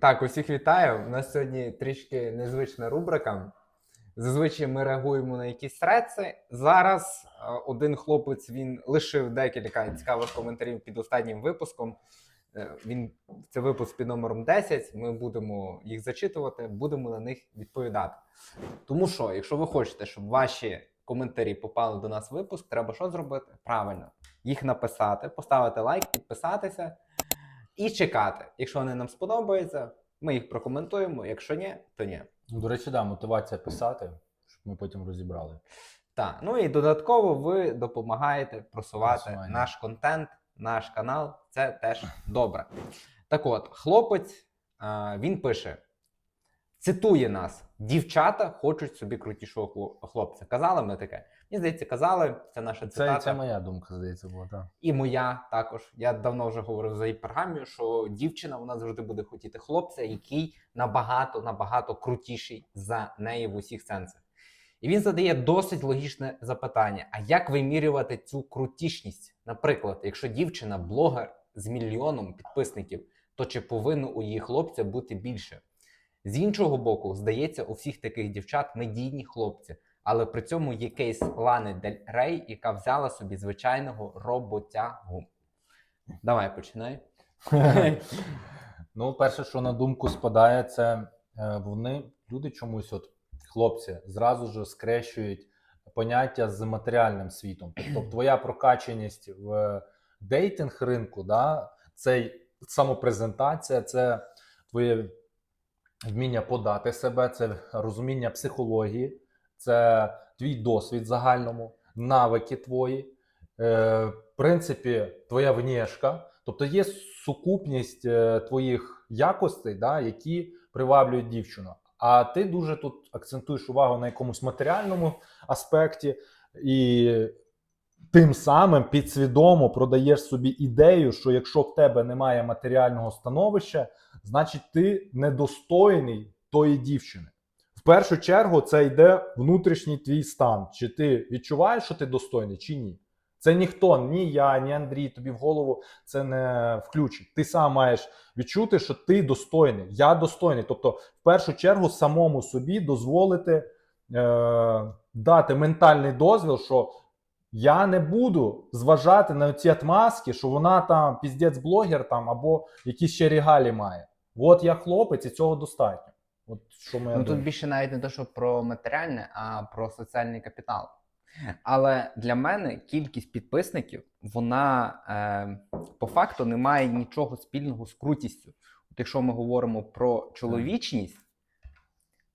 Так, усіх вітаю. У нас сьогодні трішки незвична рубрика. Зазвичай ми реагуємо на якісь реци. Зараз е, один хлопець він лишив декілька цікавих коментарів під останнім випуском. Е, Він це випуск під номером 10. Ми будемо їх зачитувати, будемо на них відповідати. Тому що, якщо ви хочете, щоб ваші коментарі попали до нас в випуск, треба що зробити? Правильно, їх написати, поставити лайк, підписатися і чекати. Якщо вони нам сподобаються, ми їх прокоментуємо. Якщо ні, то ні. Ну, До речі, да, мотивація писати, щоб ми потім розібрали. Так, ну і додатково ви допомагаєте просувати Просування. наш контент, наш канал. Це теж добре. Так от, хлопець а, він пише: цитує нас: дівчата хочуть собі крутішого хлопця. Казали ми таке? Мені здається, казали. Це наша цитата. це моя думка, здається, була. Так. І моя також. Я давно вже говорив за гіпергамію, що дівчина вона завжди буде хотіти хлопця, який набагато набагато крутіший за неї в усіх сенсах. І він задає досить логічне запитання: а як вимірювати цю крутішність? Наприклад, якщо дівчина блогер з мільйоном підписників, то чи повинно у її хлопця бути більше? З іншого боку, здається, у всіх таких дівчат медійні хлопці, але при цьому є кейс Лани Дель Рей, яка взяла собі звичайного роботягу. Давай починай. Ну, перше, що на думку спадає, це е, вони, люди чомусь, от хлопці, зразу ж скрещують поняття з матеріальним світом. Тобто твоя прокаченість в дейтинг ринку, да, це самопрезентація, це твоє вміння подати себе, це розуміння психології, це твій досвід загальному, навики твої, е, в принципі, твоя внешка. Тобто є сукупність е, твоїх якостей, да, які приваблюють дівчину. А ти дуже тут акцентуєш увагу на якомусь матеріальному аспекті, і тим самим підсвідомо продаєш собі ідею, що якщо в тебе немає матеріального становища, значить ти недостойний тої дівчини. В першу чергу це йде внутрішній твій стан. Чи ти відчуваєш, що ти достойний, чи ні? Це ніхто, ні я, ні Андрій, тобі в голову це не включить. Ти сам маєш відчути, що ти достойний. Я достойний. Тобто, в першу чергу, самому собі дозволити е, дати ментальний дозвіл, що я не буду зважати на ці отмазки, що вона там піздець блогер там або якісь ще регалі має. От я хлопець, і цього достатньо. От що моя Ну тут більше навіть не те, що про матеріальне, а про соціальний капітал. Але для мене кількість підписників, вона е, по факту не має нічого спільного з крутістю. От якщо ми говоримо про чоловічність,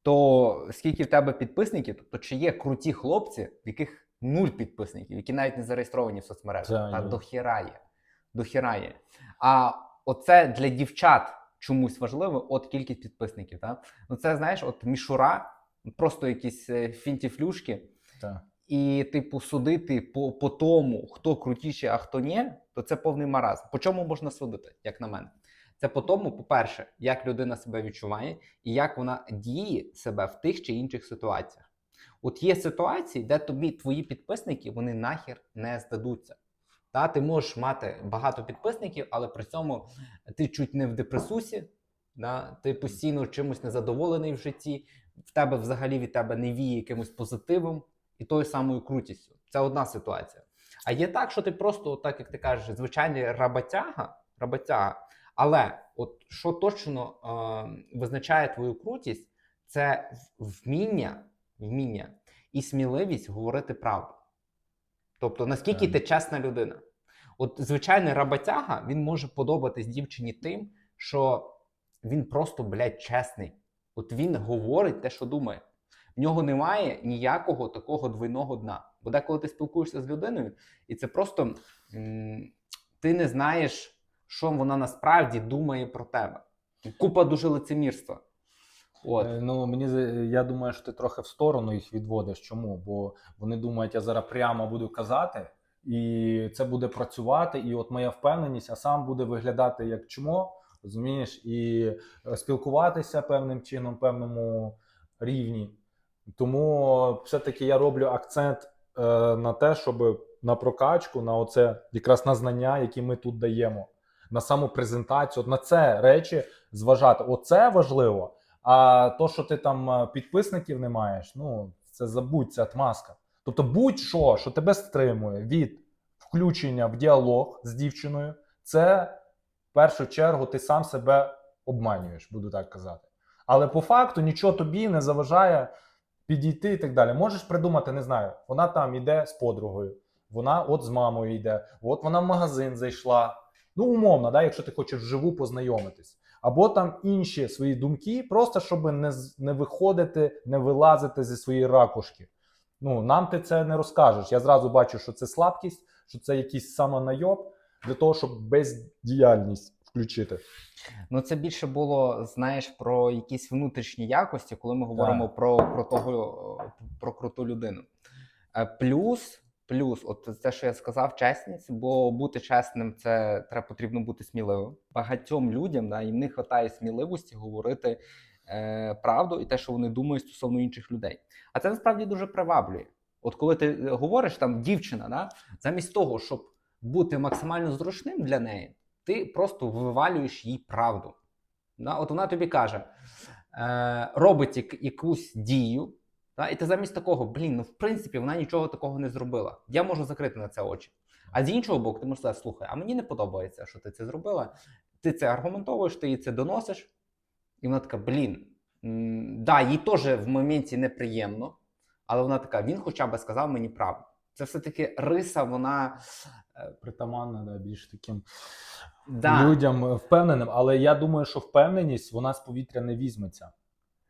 то скільки в тебе підписників, тобто чи є круті хлопці, в яких нуль підписників, які навіть не зареєстровані в соцмережах, та є. дохіра є. Дохіра є. А оце для дівчат чомусь важливо, от кількість підписників. Та? Ну це знаєш, от мішура, просто якісь е, фінтіфлюшки. Так. І, типу, судити по, по тому, хто крутіший, а хто ні, то це повний маразм. По чому можна судити, як на мене? Це по тому, по-перше, як людина себе відчуває і як вона діє себе в тих чи інших ситуаціях. От є ситуації, де тобі твої підписники вони нахер не здадуться. Та, ти можеш мати багато підписників, але при цьому ти чуть не в депресусі, да? ти постійно чимось незадоволений в житті, в тебе взагалі від тебе не віє якимось позитивом і тою самою крутістю. Це одна ситуація. А є так, що ти просто, так як ти кажеш, звичайний работяга, работяга. Але от що точно е, визначає твою крутість, це вміння, вміння і сміливість говорити правду. Тобто, наскільки ти чесна людина. От звичайний работяга, він може подобатись дівчині тим, що він просто, блядь, чесний. От він говорить те, що думає. В нього немає ніякого такого двойного дна. Бо деколи ти спілкуєшся з людиною, і це просто ти не знаєш, що вона насправді думає про тебе. Купа дуже лицемірства. От. Е, Ну, мені я думаю, що ти трохи в сторону їх відводиш. Чому? Бо вони думають, я зараз прямо буду казати, і це буде працювати, і от моя впевненість, а сам буде виглядати як чмо, розумієш, і е, спілкуватися певним чином, певному рівні. Тому все-таки я роблю акцент е, на те, щоб на прокачку, на оце якраз на знання, які ми тут даємо, на саму презентацію. На це речі зважати. Оце важливо. А то, що ти там е, підписників не маєш, ну це забудь, це отмазка. Тобто, будь-що, що тебе стримує від включення в діалог з дівчиною, це в першу чергу ти сам себе обманюєш, буду так казати. Але по факту нічого тобі не заважає підійти і так далі. Можеш придумати, не знаю, вона там іде з подругою, вона от з мамою йде, от вона в магазин зайшла. Ну, умовно, да, якщо ти хочеш вживу познайомитись. Або там інші свої думки, просто щоб не, не виходити, не вилазити зі своєї ракушки. Ну, нам ти це не розкажеш. Я зразу бачу, що це слабкість, що це якийсь самонайоб для того, щоб бездіяльність включити. Ну, це більше було, знаєш, про якісь внутрішні якості, коли ми говоримо про крутого, про круту людину. Е, Плюс, плюс, от те, що я сказав, чесність, бо бути чесним, це треба потрібно бути сміливим. Багатьом людям да, їм не вистачає сміливості говорити е, правду і те, що вони думають стосовно інших людей. А це насправді дуже приваблює. От коли ти говориш, там дівчина, да, замість того, щоб бути максимально зручним для неї, ти просто вивалюєш їй правду. Да? От вона тобі каже, е, робить якусь дію, да? і ти замість такого, блін, ну в принципі вона нічого такого не зробила. Я можу закрити на це очі. А з іншого боку, ти можеш сказати, слухай, а мені не подобається, що ти це зробила. Ти це аргументовуєш, ти їй це доносиш, і вона така, блін, да, їй теж в моменті неприємно, але вона така, він хоча б сказав мені правду. Це все-таки риса, вона. е, Притаманна, да, більш таким Да. людям впевненим. Але я думаю, що впевненість вона з повітря не візьметься.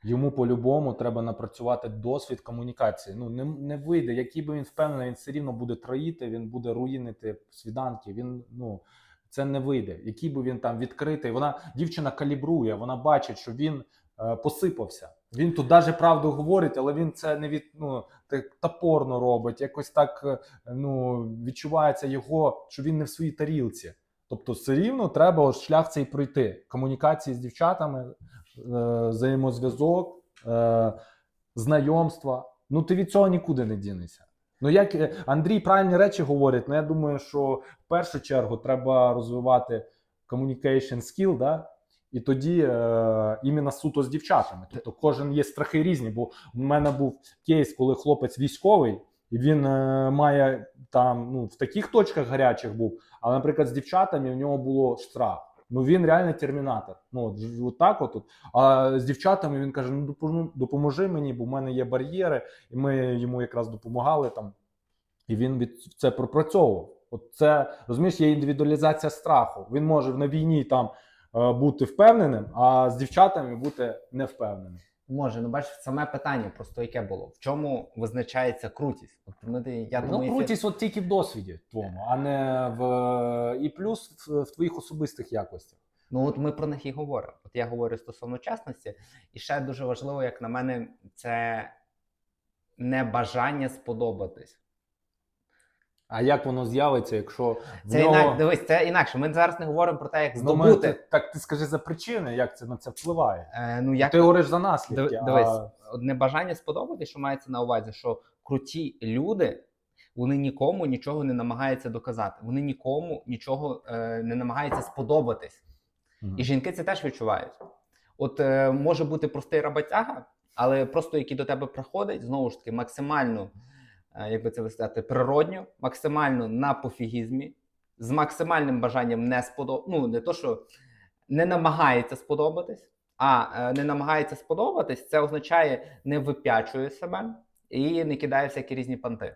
Йому по-любому треба напрацювати досвід комунікації. Ну не, не вийде. Який би він впевнений, він все рівно буде троїти, він буде руїнити свіданки. Він ну це не вийде. Який би він там відкритий. Вона дівчина калібрує, вона бачить, що він е, посипався. Він тут навіть правду говорить, але він це не від ну так топорно робить. Якось так е, ну відчувається його, що він не в своїй тарілці. Тобто, все рівно треба шлях цей пройти. Комунікації з дівчатами, взаємозв'язок, е, знайомства. Ну ти від цього нікуди не дінешся. Ну як е, Андрій правильні речі говорить, ну я думаю, що в першу чергу треба розвивати communication skill, да? і тоді е, іменно суто з дівчатами. Тобто кожен є страхи різні. Бо в мене був кейс, коли хлопець військовий, і він е, має там ну, в таких точках гарячих був, але, наприклад, з дівчатами в нього було страх. Ну він реально термінатор. Ну от, от так от. А з дівчатами він каже: ну допоможи, мені, бо в мене є бар'єри, і ми йому якраз допомагали там. І він від це пропрацьовував. От це розумієш, є індивідуалізація страху. Він може на війні там е, бути впевненим, а з дівчатами бути невпевненим. Може, ну бачиш, саме питання просто яке було. В чому визначається крутість? От, ну, ти- я думаю, ну, це- крутість от тільки в досвіді твоєму, а не в і плюс в, в твоїх особистих якостях. Ну от ми про них і говоримо. От я говорю стосовно чесності, і ще дуже важливо, як на мене, це не бажання сподобатись. А як воно з'явиться, якщо в Це нього... інак, дивись, це інакше. Ми зараз не говоримо про те, як Ну, ми- ти- так ти скажи за причини, як це на це впливає. Е, ну, як Ти говориш за наслідки. Диви- Дивись, а... от небажання сподобатись, що мається на увазі, що круті люди вони нікому нічого не намагаються доказати. Вони нікому нічого е, не намагаються сподобатись. Мгм. І жінки це теж відчувають. От е, може бути простий роботяга, але просто який до тебе приходить, знову ж таки, максимально, як би це сказати, природньо, максимально на пофігізмі, з максимальним бажанням не сподобатись. Ну, не то, що не намагається сподобатись, а е, не намагається сподобатись, це означає не вип'ячує себе і не кидає всякі різні панти.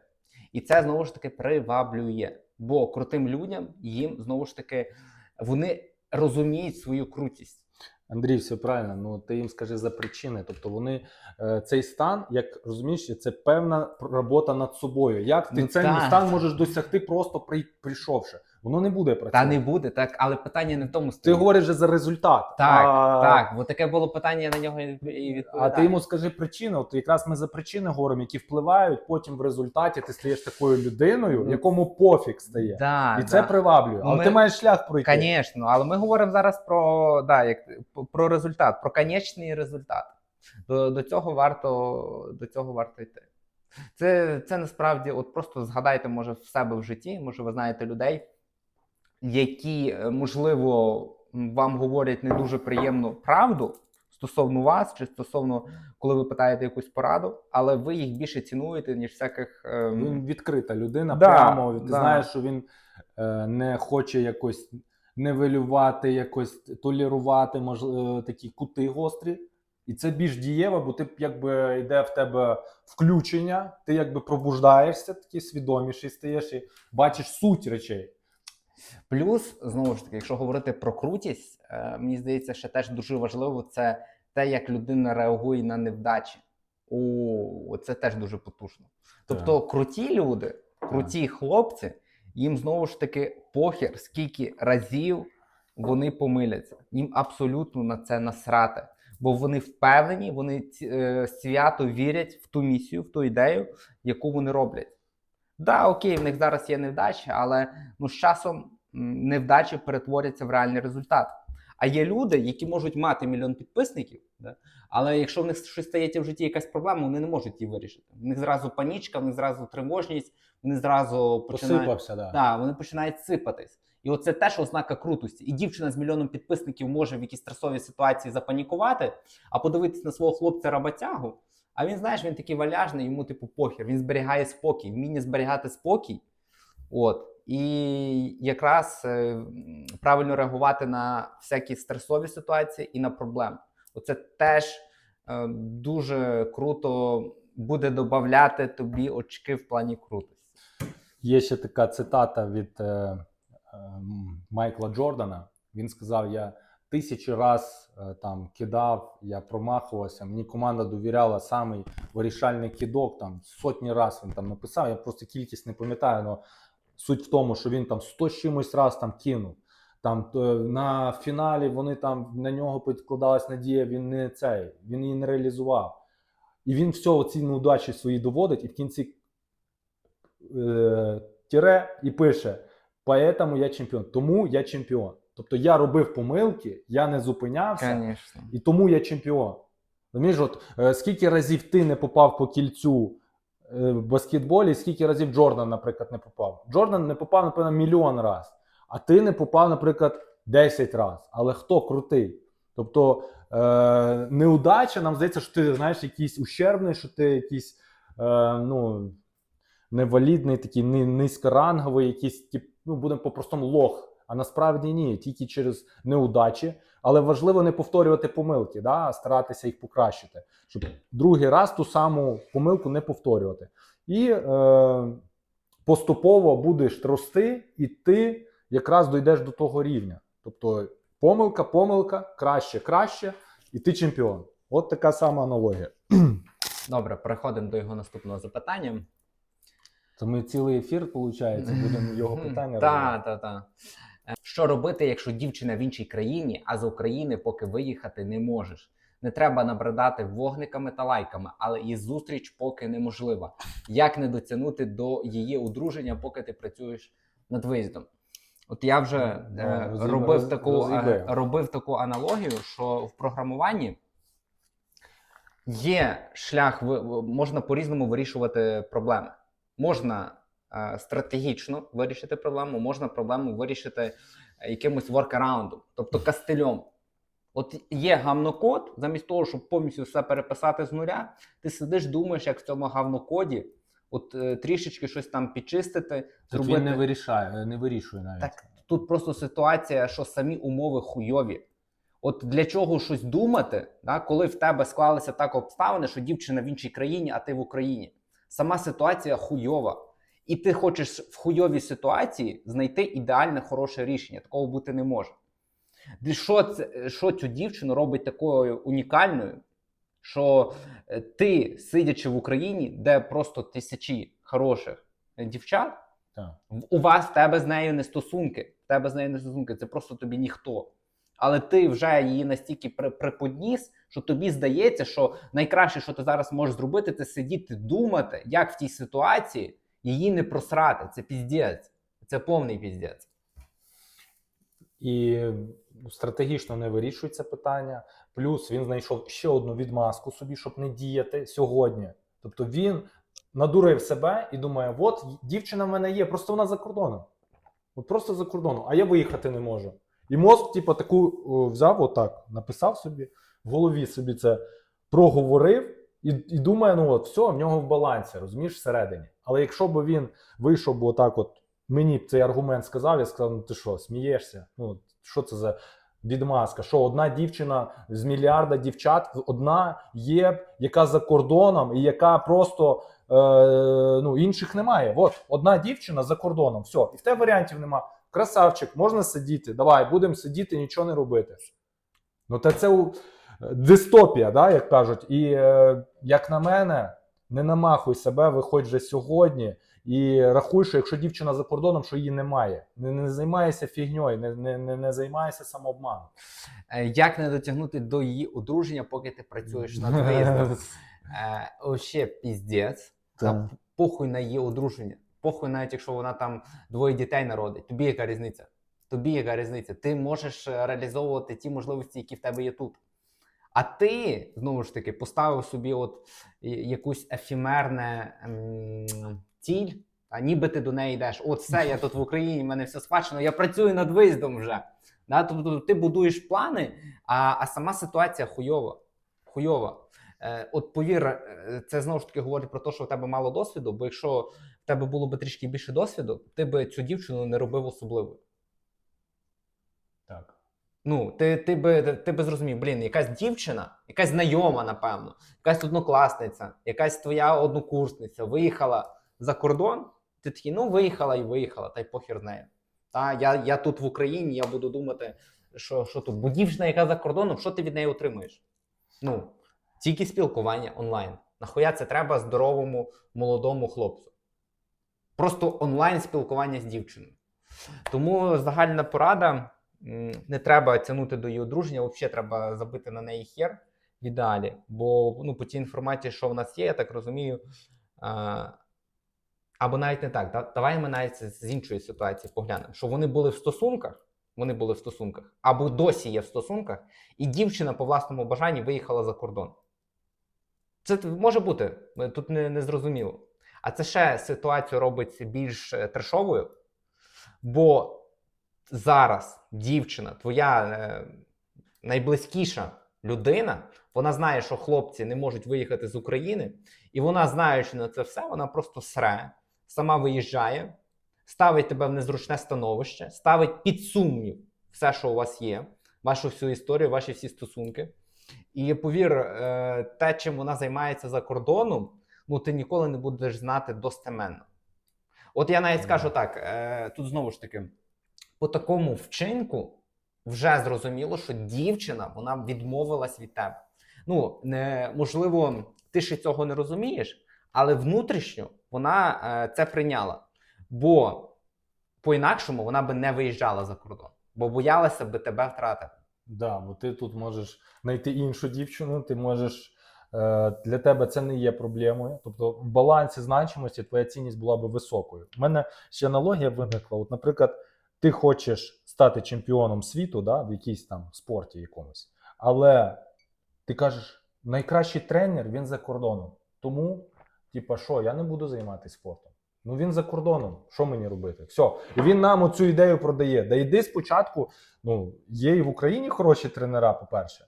І це знову ж таки приваблює. Бо крутим людям їм знову ж таки вони розуміють свою крутість. Андрій, все правильно. Ну ти їм скажи за причини. Тобто вони е, цей стан, як розумієш, це певна робота над собою. Як ти Ну, цей так. стан можеш досягти, просто при, прийшовши? Воно не буде працювати. Та не буде, так, але питання не в тому Ти говориш же за результат. Так, а, так, бо таке було питання, я на нього і і А ти йому скажи причини. От якраз ми за причини говоримо, які впливають. Потім в результаті ти стаєш такою людиною, Ну, якому пофіг стає. да, І це да. приваблює. Але ми- ти маєш шлях пройти. Звісно, але ми говоримо зараз про, да, як, про результат, про конечний результат. До, до, цього варто, до цього варто йти. Це, це насправді, от просто згадайте, може, в себе в житті, може, ви знаєте людей, які, е, можливо, вам говорять не дуже приємну правду стосовно вас, чи стосовно коли ви питаєте якусь пораду, але ви їх більше цінуєте, ніж всяких. ем, Він відкрита людина, Да, прямо. Ти да. знаєш, що він е, не хоче якось невелювати, якось толерувати можливо, такі кути гострі. І це більш дієво, бо ти якби йде в тебе включення, ти якби пробуждаєшся, такий свідоміший стаєш і бачиш суть речей. Плюс, знову ж таки, якщо говорити про крутість, е, мені здається, ще теж дуже важливо це те, як людина реагує на невдачі. О, це теж дуже потужно. Тобто, круті люди, круті хлопці, їм знову ж таки похер, скільки разів вони помиляться. Їм абсолютно на це насрати. Бо вони впевнені, вони е, свято вірять в ту місію, в ту ідею, яку вони роблять. Да, окей, в них зараз є невдачі, але ну, з часом невдачі перетворяться в реальний результат. А є люди, які можуть мати мільйон підписників, да? але якщо в них щось стається в житті якась проблема, вони не можуть її вирішити. В них зразу панічка, в них зразу тривожність, вони зразу починають. Посипався, да. Да, вони починають сипатись. І оце теж ознака крутості. І дівчина з мільйоном підписників може в якійсь стресовій ситуації запанікувати, а подивитись на свого хлопця работягу. А він, знаєш, він такий валяжний, йому типу похер. Він зберігає спокій, вміння зберігати спокій. От. І якраз е, правильно реагувати на всякі стресові ситуації і на проблеми. Оце теж е, дуже круто буде додати тобі очки в плані крутості. Є ще така цитата від е, Майкла Джордана. Він сказав: Я тисячі раз е, там кидав, я промахувався. Мені команда довіряла самий вирішальний кидок. Там сотні раз він там написав. Я просто кількість не пам'ятаю. але суть в тому, що він там 100 з чимось раз там кинув. Там е, на фіналі вони там на нього підкладалась надія. Він не цей, він її не реалізував. І він все ці неудачі свої доводить, і в кінці е, тире і пише: Поэтому я чемпіон. Тому я чемпіон. Тобто я робив помилки, я не зупинявся, Звісно. і тому я чемпіон. Розумієш, от е, скільки разів ти не попав по кільцю е, в баскетболі, скільки разів Джордан, наприклад, не попав. Джордан не попав, напевно, мільйон раз, а ти не попав, наприклад, 10 раз. Але хто крутий? Тобто е, неудача, нам здається, що ти знаєш якийсь ущербний, що ти якийсь е, ну, невалідний, такий низькоранговий, якийсь, тип, ну, будемо по-простому лох. А насправді ні, тільки через неудачі. Але важливо не повторювати помилки, да? а старатися їх покращити, щоб другий раз ту саму помилку не повторювати. І е, поступово будеш рости, і ти якраз дійдеш до того рівня. Тобто помилка, помилка, краще, краще, і ти чемпіон. От така сама аналогія. Добре, переходимо до його наступного запитання. То ми цілий ефір, виходить, будемо його питання Так, так, так. Що робити, якщо дівчина в іншій країні, а з України поки виїхати не можеш? Не треба набридати вогниками та лайками, але і зустріч поки неможлива. Як не дотягнути до її одруження, поки ти працюєш над виїздом? От я вже Ну, е, робив, таку, роз'їбе. е, робив таку аналогію, що в програмуванні є шлях, можна по-різному вирішувати проблеми. Можна е, стратегічно вирішити проблему, можна проблему вирішити якимось воркараундом, тобто кастильом. От є гавнокод, замість того, щоб повністю все переписати з нуля, ти сидиш, думаєш, як в цьому гавнокоді, от е, трішечки щось там підчистити, Так він не вирішає, не вирішує навіть. так тут просто ситуація, що самі умови хуйові. От для чого щось думати, да, коли в тебе склалися так обставини, що дівчина в іншій країні, а ти в Україні. Сама ситуація хуйова. І ти хочеш в хуйовій ситуації знайти ідеальне хороше рішення. Такого бути не може. Що, це, що цю дівчину робить такою унікальною, що е, ти, сидячи в Україні, де просто тисячі хороших дівчат, Так. у вас в тебе з нею не стосунки. В тебе з нею не стосунки, це просто тобі ніхто. Але ти вже її настільки приподніс, що тобі здається, що найкраще, що ти зараз можеш зробити, це сидіти думати, як в тій ситуації її не просрати. Це піздець. Це повний піздець. І стратегічно не вирішується питання. Плюс він знайшов ще одну відмазку собі, щоб не діяти сьогодні. Тобто він надурив себе і думає: от дівчина в мене є, просто вона за кордоном. От просто за кордоном, а я виїхати не можу. І мозк, типу, таку взяв, отак, написав собі, в голові собі це проговорив і, і думає, ну от, все, в нього в балансі, розумієш, всередині. Але якщо б він вийшов би отак, от мені б цей аргумент сказав, я сказав, ну ти що, смієшся? Ну, що це за відмазка? Що одна дівчина з мільярда дівчат, одна є, яка за кордоном і яка просто е, ну, інших немає. От одна дівчина за кордоном, все, і в тебе варіантів нема. Красавчик, можна сидіти. Давай, будемо сидіти, нічого не робити. Ну, та це у- дистопія, да, як кажуть. І е, як на мене, не намахуй себе, виходь вже сьогодні. І рахуй, що якщо дівчина за кордоном, що її немає. Не, не займайся фігньою, не, не, не, не займайся самообманом. Е, Як не дотягнути до її одруження, поки ти працюєш над виїздом? Е, Вообще піздець. Та похуй на її одруження. Похуй, навіть якщо вона там двоє дітей народить. Тобі яка різниця? Тобі яка різниця? Ти можеш е, реалізовувати ті можливості, які в тебе є тут. А ти знову ж таки поставив собі от якусь ефемерне ем, ціль, а ніби ти до неї йдеш. От все, я тут в Україні, в мене все схвачено, я працюю над виїздом вже. Да? Тобто ти будуєш плани, а, а сама ситуація хуйова. хуйова. Е, от повір, е, це знову ж таки говорить про те, що в тебе мало досвіду, бо якщо в тебе було б трішки більше досвіду, ти би цю дівчину не робив особливою. Так. Ну, ти, ти, би, ти би зрозумів, блін, якась дівчина, якась знайома, напевно, якась однокласниця, якась твоя однокурсниця виїхала за кордон, ти такий, ну, виїхала і виїхала, та й похір нею. Та, я, я тут в Україні, я буду думати, що, що тут. Бо дівчина, яка за кордоном, що ти від неї отримуєш? Ну, тільки спілкування онлайн. Нахуя це треба здоровому молодому хлопцю? Просто онлайн спілкування з дівчиною. Тому загальна порада: не треба тягнути до її одруження, взагалі треба забити на неї хер в ідеалі. Бо ну, по тій інформації, що в нас є, я так розумію. Або навіть не так. да- Давай ми навіть з з іншої ситуації поглянемо, що вони були в стосунках, вони були в стосунках, або досі є в стосунках, і дівчина по власному бажанні виїхала за кордон. Це може бути, е, тут не, не зрозуміло. А це ще ситуацію робить більш е, трешовою, бо зараз дівчина, твоя е, найблизькіша людина, вона знає, що хлопці не можуть виїхати з України, і вона, знаючи на це все, вона просто сре, сама виїжджає, ставить тебе в незручне становище, ставить під сумнів все, що у вас є, вашу всю історію, ваші всі стосунки. І повір, е, те, чим вона займається за кордоном, ну ти ніколи не будеш знати достеменно. От я навіть скажу так: е, тут знову ж таки, по такому вчинку вже зрозуміло, що дівчина вона відмовилась від тебе. Ну, не, можливо, ти ще цього не розумієш, але внутрішньо вона е, це прийняла. Бо по-інакшому вона би не виїжджала за кордон, бо боялася би тебе втратити. Да, бо ти тут можеш знайти іншу дівчину, ти можеш. е, Для тебе це не є проблемою. Тобто, в балансі значимості твоя цінність була би високою. У мене ще аналогія виникла. От, наприклад, ти хочеш стати чемпіоном світу да, в якійсь там спорті якомусь, але ти кажеш, найкращий тренер він за кордоном. Тому, типа, що, я не буду займатися спортом. Ну він за кордоном. Що мені робити? Все. І він нам оцю ідею продає. Да йди спочатку. Ну, є і в Україні хороші тренера, по-перше.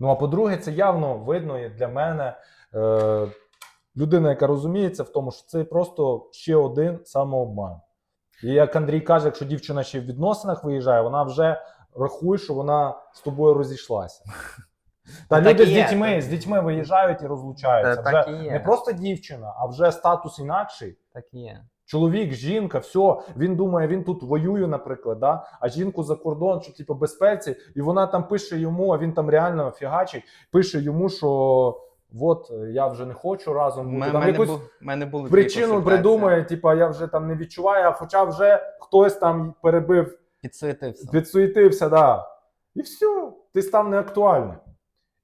Ну, а по-друге, це явно видно для мене е, людина, яка розуміється в тому, що це просто ще один самообман. І як Андрій каже, якщо дівчина ще в відносинах виїжджає, вона вже рахує, що вона з тобою розійшлася. Та Ну, так люди і з є, дітьми, так. з дітьми виїжджають і розлучаються. Та так вже і є. не просто дівчина, а вже статус інакший. Так і є. Чоловік, жінка, все, він думає, він тут воює, наприклад, да? а жінку за кордон, що типу безпеці, і вона там пише йому, а він там реально фігачить, пише йому, що от я вже не хочу разом бути. мене, Там мене, якусь бу- мене були причину придумує, типу, я вже там не відчуваю, а хоча вже хтось там перебив, Підсуетився. підсуетився, да. І все, ти став неактуальним.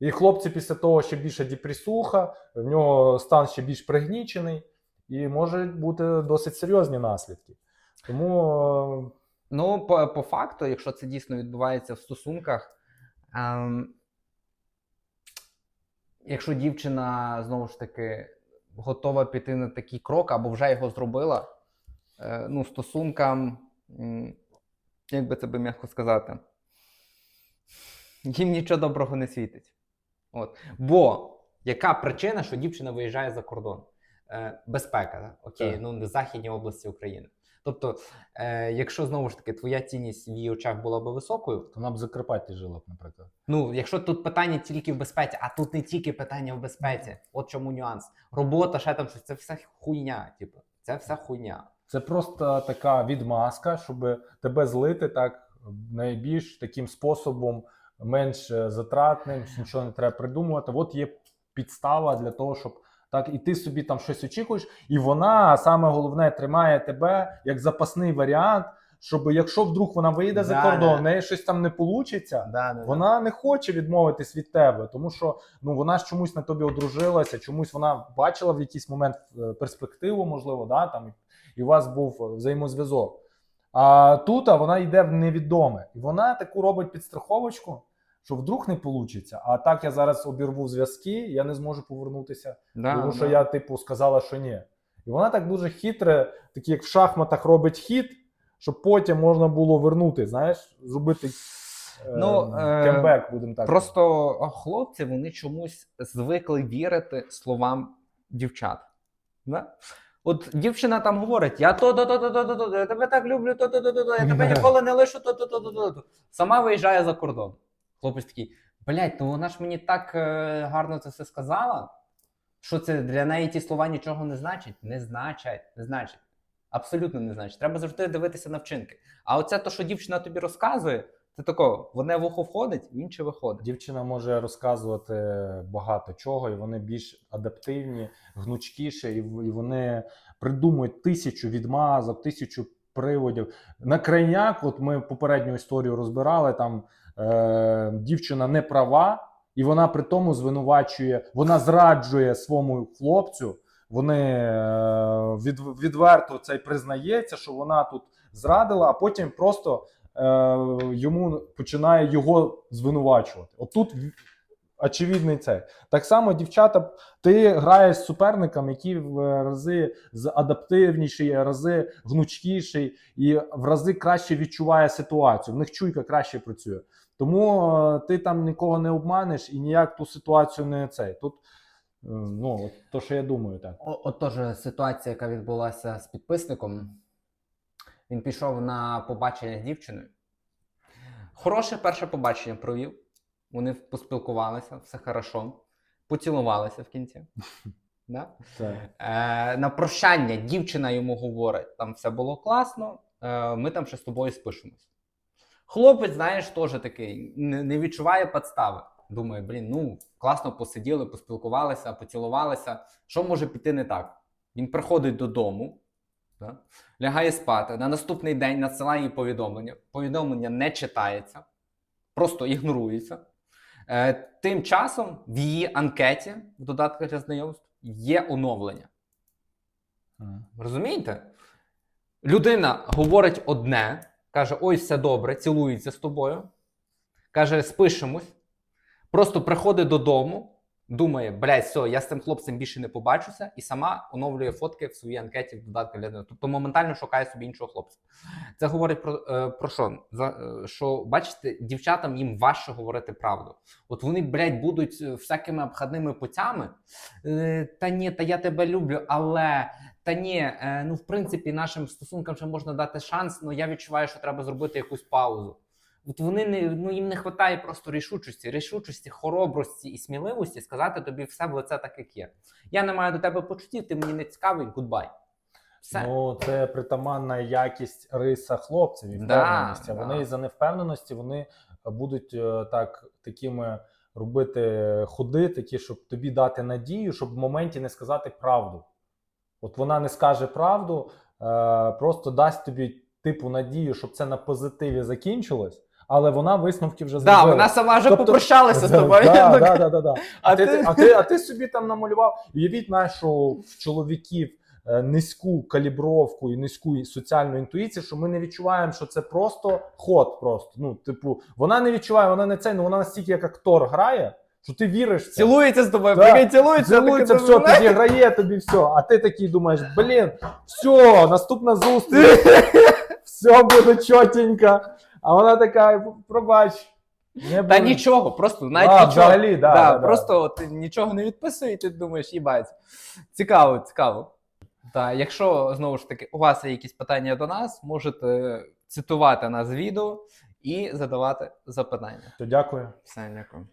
І хлопці після того ще більше депресуха, в нього стан ще більш пригнічений, і можуть бути досить серйозні наслідки. Тому е, Ну, по, по факту, якщо це дійсно відбувається в стосунках, ем, якщо дівчина знову ж таки готова піти на такий крок або вже його зробила, е, ну, стосункам, як би це би м'яко сказати, їм нічого доброго не світить. От. Бо яка причина, що дівчина виїжджає за кордон? Е, безпека, окей, Так. ну не західні області України. Тобто, е, якщо знову ж таки твоя цінність в її очах була би високою, То вона б в Закарпатті жила б, наприклад. ну якщо тут питання тільки в безпеці, а тут не тільки питання в безпеці, от чому нюанс. Робота, ще там щось, це все хуйня, типу, це все хуйня. Це просто така відмазка, щоб тебе злити так найбільш таким способом, менш затратним, нічого не треба придумувати. От є підстава для того, щоб так, і ти собі там щось очікуєш, і вона саме головне тримає тебе як запасний варіант, щоб якщо вдруг вона вийде за кордон, да. в неї щось там не получиться. Да, да, Вона не хоче відмовитись від тебе, тому що ну вона ж чомусь на тобі одружилася, чомусь вона бачила в якийсь момент е, перспективу, можливо, да, там, і у вас був взаємозв'язок. А тут а вона йде в невідоме. І вона таку робить підстраховочку, що вдруг не вийде. А так я зараз обірву зв'язки, я не зможу повернутися, да, тому що да. я, типу, сказала, що ні. І вона так дуже хитре, так як в шахматах робить хід, щоб потім можна було вернути, знаєш, зробити е, Ну, е, кембек, будемо так. Просто хлопці вони чомусь звикли вірити словам дівчат. Да? От дівчина там говорить: я то, то, то, то, то, то, я тебе так люблю, то, то, то, то, я тебе ніколи не лишу, то, то, то, то, то. Сама виїжджає за кордон. Хлопець такий: блядь, ну вона ж мені так е, гарно це все сказала. Що це для неї ті слова нічого не значать? Не значать, не значать. Абсолютно не значить. Треба завжди дивитися на вчинки. А оце то, що дівчина тобі розказує, це тако, в одне вухо входить, в інше виходить. Дівчина може розказувати багато чого, і вони більш адаптивні, гнучкіші, і в- і вони придумують тисячу відмазок, тисячу приводів. На крайняк, от ми попередню історію розбирали, там е, дівчина не права, і вона при тому звинувачує, вона зраджує своєму хлопцю. Вони е, від, відверто це й признається, що вона тут зрадила, а потім просто е, йому починає його звинувачувати. Отут очевидний це. Так само, дівчата, ти граєш з суперником, який в рази адаптивніший, рази гнучкіший і в рази краще відчуває ситуацію. В них чуйка краще працює. Тому е, ти там нікого не обманеш і ніяк ту ситуацію не цей. Тут е, ну, от то, що я думаю, так. О- ситуація, яка відбулася з підписником. Він пішов на побачення з дівчиною. Хороше перше побачення провів. Вони поспілкувалися, все хорошо. Поцілувалися в кінці. Да? Е, на прощання дівчина йому говорить: там все було класно, е, ми там ще з тобою спишемось. Хлопець, знаєш, теж такий, не, не відчуває підстави. Думає, блін, ну класно посиділи, поспілкувалися, поцілувалися. Що може піти не так? Він приходить додому, да? лягає спати. На наступний день надсилає їй повідомлення. Повідомлення не читається, просто ігнорується. Е, тим часом в її анкеті в додатках для знайомств є оновлення. Розумієте? Людина говорить одне, каже: ой, все добре, цілується з тобою. Каже, спишемось. Просто приходить додому, думає, блядь, все, я з цим хлопцем більше не побачуся, і сама оновлює фотки в своїй анкеті в додатку для. Тобто моментально шукає собі іншого хлопця. Це говорить про, е, про що? За, е, що, бачите, дівчатам їм важче говорити правду. От вони, блядь, будуть е, всякими обхідними путями. Та ні, та я тебе люблю, але та ні, ну в принципі, нашим стосункам ще можна дати шанс, але я відчуваю, що треба зробити якусь паузу. От вони не ну їм не вистачає просто рішучості, рішучості, хоробрості і сміливості сказати тобі все в лице так, як є. Я не маю до тебе почуттів, ти мені не цікавий, гудбай. Все. Ну, це притаманна якість риса хлопців і Да, впевненість. А да. вони із-за невпевненості вони будуть е, так такими робити ходи, такі, щоб тобі дати надію, щоб в моменті не сказати правду. От вона не скаже правду, е, просто дасть тобі типу надію, щоб це на позитиві закінчилось, але вона висновки вже Да, вона сама вже Тобто- попрощалася з тобою. Да, да, да, да, да. А А ти, ти- а, ти, а ти собі там намалював. Уявіть, в чоловіків е, низьку калібровку і низьку соціальну інтуїцію, що ми не відчуваємо, що це просто ход. Просто ну, типу, вона не відчуває, вона не це, ну вона настільки як актор грає, що ти віриш. в це. Цілується з тобою, Да. прикинь, цілується, Цілується, все, підіграє тобі все. А ти такий думаєш, блін, все, наступна зустріч, все буде чотенько. А вона така, пробач, Не Та нічого, просто навіть А, нічого. взагалі, да, да, да. Просто от, нічого не відписує, і ти думаєш, їбать. Цікаво, цікаво. Та, якщо знову ж таки у вас є якісь питання до нас, можете цитувати нас відео і задавати запитання. То дякую. Все, дякую.